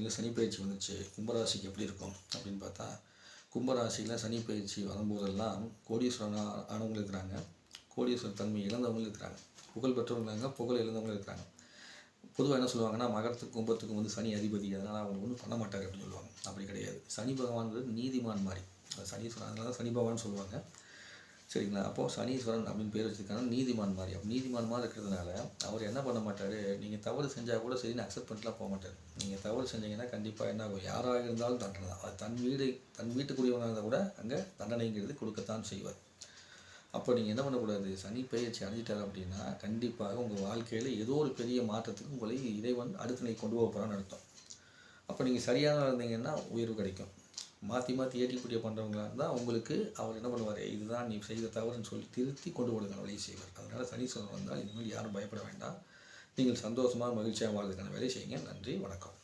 பார்த்துருக்கீங்களா சனி பயிற்சி வந்துச்சு. கும்பராசிக்கு எப்படி இருக்கும் அப்படின்னு பார்த்தா கும்பராசியில் சனி பயிற்சி வரும்போதெல்லாம் கோடீஸ்வரன் ஆ- ஆனவங்க இருக்கிறாங்க. கோடீஸ்வரன் தன்மை இழந்தவங்களும் இருக்கிறாங்க. புகழ் பெற்றவங்க இருக்காங்க புகழ் இழந்தவங்களும் இருக்கிறாங்க. பொதுவாக என்ன சொல்லுவாங்கன்னா மகரத்துக்கும் கும்பத்துக்கும் வந்து சனி அதிபதி அதனால் அவங்க ஒன்றும் பண்ண மாட்டார் அப்படின்னு சொல்லுவாங்க. அப்படி கிடையாது. சனி பகவான்கிறது நீதிமான் மாதிரி. சனி அதனால தான் சனி பகவான் சொல்லுவாங்க. சரிங்களா? அப்போது சனீஸ்வரன் அப்படின்னு பேர் வச்சுருக்காங்க. நீதிமான் மாதிரி. அப்போ நீதிமான் மாதிரி இருக்கிறதுனால அவர் என்ன பண்ண மாட்டார்? நீங்கள் தவறு செஞ்சால் கூட சரின்னு அக்செப்ட் பண்ணிட்டுலாம் போக மாட்டார். நீங்கள் தவறு செஞ்சீங்கன்னா கண்டிப்பாக என்ன ஆகும்? யாராக இருந்தாலும் தண்டனை தான். அது தன் வீடு தன் வீட்டுக்குரியவனாக இருந்தால் கூட அங்கே தண்டனைங்கிறது கொடுக்கத்தான் செய்வார். அப்போ நீங்கள் என்ன பண்ணக்கூடாது? சனி பயிற்சி அடைஞ்சிட்டார் அப்படின்னா கண்டிப்பாக உங்கள் வாழ்க்கையில் ஏதோ ஒரு பெரிய மாற்றத்துக்கு உங்களை இறைவன் அடுத்த நிலை கொண்டு போக போகிறான்னு அர்த்தம். அப்போ நீங்கள் சரியான இருந்தீங்கன்னா உயர்வு கிடைக்கும். மாற்றி மாற்றி ஏட்டி குட்டியை பண்ணுறவங்களா இருந்தால் உங்களுக்கு அவர் என்ன பண்ணுவார் இதுதான் நீ செய்த தவறுன்னு சொல்லி திருத்தி கொண்டு போடுங்க வழியை செய்வார். அதனால் சனீஸ்வரன் வந்தால் இனிமேல் யாரும் பயப்பட வேண்டாம். நீங்கள் சந்தோஷமாக மகிழ்ச்சியாக வாழ்றதுக்கான வேலையை செய்யுங்க. நன்றி வணக்கம்.